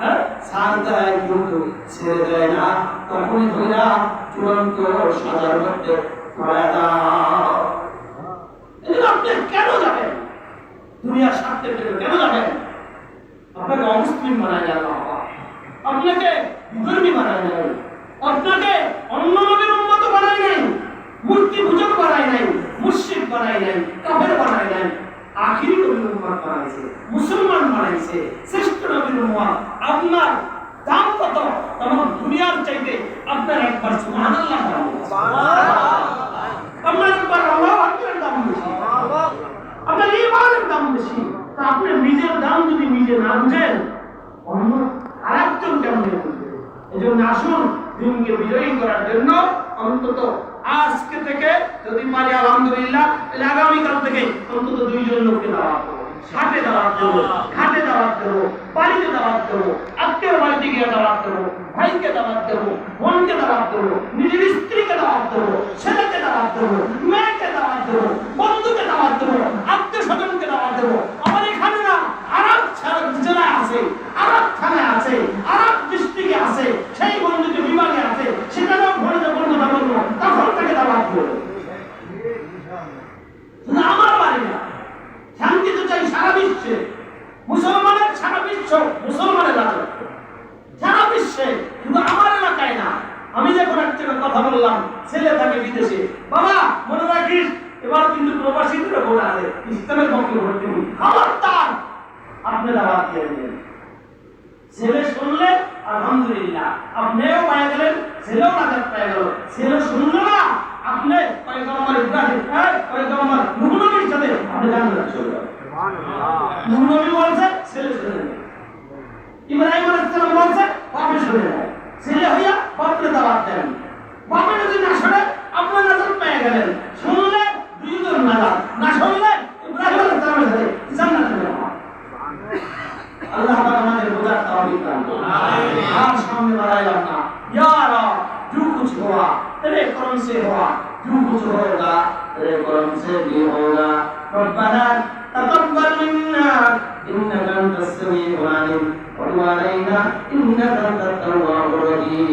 হ্যাঁ? দুনিয়ার কেন যাবেন? আপনাকে অমুসলিম গেল আপনাকে বানায় নাই আপনাকে অন্য নবীর উন্মত বানায় নাই মূর্তি পূজক বানায় নাই মুশরিক বানায় নাই কাফের বানায় নাই আখিরি বানাইছে মুসলমান বানাইছে শ্রেষ্ঠ নবীর উম্মত। আপনার দাম কত? তখন দুনিয়ার চাইতে আপনার একবার সুবহানাল্লাহ আপনার একবার আল্লাহু আকবারের দাম বেশি। আপনার ইমানের দাম বেশি। তা আপনি নিজের দাম যদি নিজে না বুঝেন অন্য আরেকজন কেমন এই জন্য আসুন দিনকে বিজয়ী করার জন্য অন্তত আজকে থেকে যদি পারি আলহামদুলিল্লাহ তাহলে আগামীকাল থেকে অন্তত ঘাটে দাওয়াত দেবো ঘাটে দাওয়াত দেবো বাড়িতে দাওয়াত দেবো আত্মীয় বাড়িতে গিয়ে দাওয়াত দেবো ভাইকে দাওয়াত দেবো বোনকে দাওয়াত দেবো নিজের স্ত্রীকে দাওয়াত দেবো ছেলেকে দাওয়াত দেবো মেয়েকে দাওয়াত দেবো বন্ধুকে দাওয়াত দেবো আত্মীয় স্বজনকে দাওয়াত দেবো আমার এখানে না আরব জেলায় আছে আরব থানায় আছে আরব ডিস্ট্রিক্টে আছে সেই বন্ধুকে বিভাগে আছে সেখানেও ঘরে যখন কথা বলব তখন তাকে দাওয়াত দেবো শুধু আমার বাড়ি না শান্তি তো চাই সারা বিশ্বে মুসলমানের সারা বিশ্ব মুসলমানের রাজত্ব সারা বিশ্বে শুধু আমার এলাকায় না একটা কথা বললাম, ছেলে থাকে বিদেশে। বাবা, মনে রাখিস, এবার কিন্তু প্রবাসীদের ভোট আছে ইসলামের পক্ষে ভোট দিবি। খবরদার! আপনি দাওয়াত দিয়ে দিলেন। ছেলে শুনলে, আলহামদুলিল্লাহ। আপনিও পায়ে গেলেন, ছেলেও নাজাত পেয়ে গেল। ছেলে শুনলো না, আপনি পয়গম্বর ইব্রাহিম হ্যাঁ পয়গম্বর নূহ নবীর সাথে আপনি জান্নাত চলে যাবেন নূহ বলছে, ছেলে শুনে ইব্রাহিম আলাইহিস সালাম বলছে বাপে শুনে ছেলে হইয়া বাপরে দাওয়াত দেন। বাপের যদি না শোনে আপনার নাজার পেয়ে গেলেন। শুনলে দুইজন নাজার না শুনলে ইব্রাহিম আলাইহিস সালামের সাথে জান্নাতে গেলেন আল্লাহ পাক আমাদের বোঝার তৌফিক দান করুন। আমিন। আর সামনে বাড়াইলাম না। ইয়া রব जो कुछ हुआ तेरे कर्म से हुआ जो कुछ होगा तेरे कर्म से भी होगा ربنا تقبل منا إنك أنت السميع العليم وتب علينا إنك أنت التواب الرحيم